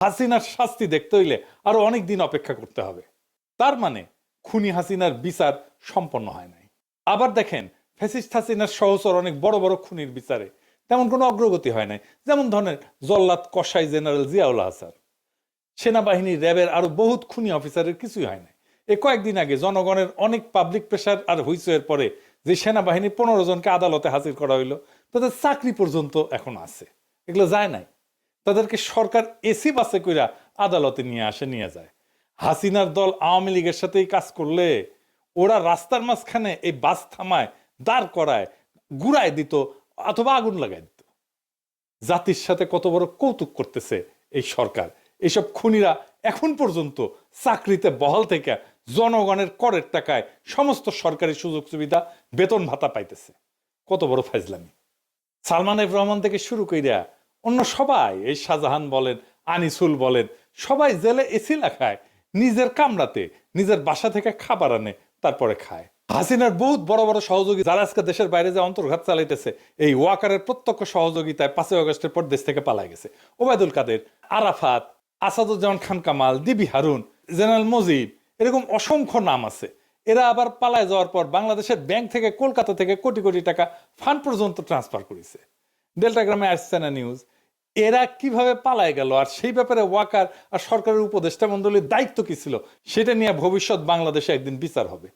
হাসিনার শাস্তি দেখতে হইলে আরও অনেক দিন অপেক্ষা করতে হবে। তার মানে খুনি হাসিনার বিচার সম্পন্ন হয় নাই। আবার দেখেন, ফ্যাসিস্ট হাসিনার সহচর অনেক বড় বড় খুনির বিচারে তেমন কোনো অগ্রগতি হয় নাই। যেমন ধরনের জল্লাদ কসাই জেনারেল জিয়াউল হাসান। সেনাবাহিনী র্যাবের আরও বহুত খুনি অফিসারের কিছুই হয় নাই। এ কয়েকদিন আগে জনগণের অনেক পাবলিক প্রেশার আর হুইসের পরে যে সেনাবাহিনী পনেরো জনকে আদালতে হাজির করা হইল, তাদের চাকরি পর্যন্ত এখন আছে। এগুলো যায় নাই। তাদেরকে সরকার এসি বাসে কইরা আদালতে নিয়ে আসে, নিয়ে যায়। হাসিনার দল আওয়ামী লীগের সাথেই কাজ করলে ওরা রাস্তার মাঝখানে এই বাস থামায়, দাঁড় করায় গুড়ায় দিত অথবা আগুন লাগাই দিত। জাতির সাথে কত বড় কৌতুক করতেছে এই সরকার। এইসব খুনিরা এখন পর্যন্ত চাকরিতে বহাল থেকে জনগণের করের টাকায় সমস্ত সরকারি সুযোগ সুবিধা বেতন ভাতা পাইতেছে। কত বড় ফাইজলামি। সালমান রহমান থেকে শুরু কইরা অন্য সবাই, এই শাহজাহান বলেন, আনিসুল বলেন, সবাই জেলে এসি খায়, নিজের কামরাতে নিজের বাসা থেকে খাবার আনে, তারপরে খায়। হাসিনার বহুত বড় বড় সহযোগী যারা আজকে দেশের বাইরে যে অন্তর্ঘাত চালাইতেছে, এই ওয়াকারের প্রত্যক্ষ সহযোগিতায় পাঁচই আগস্টের পর দেশ থেকে পালাই গেছে। ওবায়দুল কাদের, আরাফাত, আসাদুজ্জামান খান কামাল দিবি হারুন, জেনারেল মজিদ এরকম অসংখ্য নাম আছে। এরা আবার পালায় যাওয়ার পর বাংলাদেশের ব্যাংক থেকে, কলকাতা থেকে কোটি কোটি টাকা ফান্ড পর্যন্ত ট্রান্সফার করেছে। ডেল্টা গ্রামে আসছে না নিউজ। এরা কীভাবে পালায় গেল? আর সেই ব্যাপারে ওয়াকার আর সরকারের উপদেষ্টা মন্ডলীর দায়িত্ব কি ছিল? সেটা নিয়ে ভবিষ্যৎ বাংলাদেশে একদিন বিচার হবে।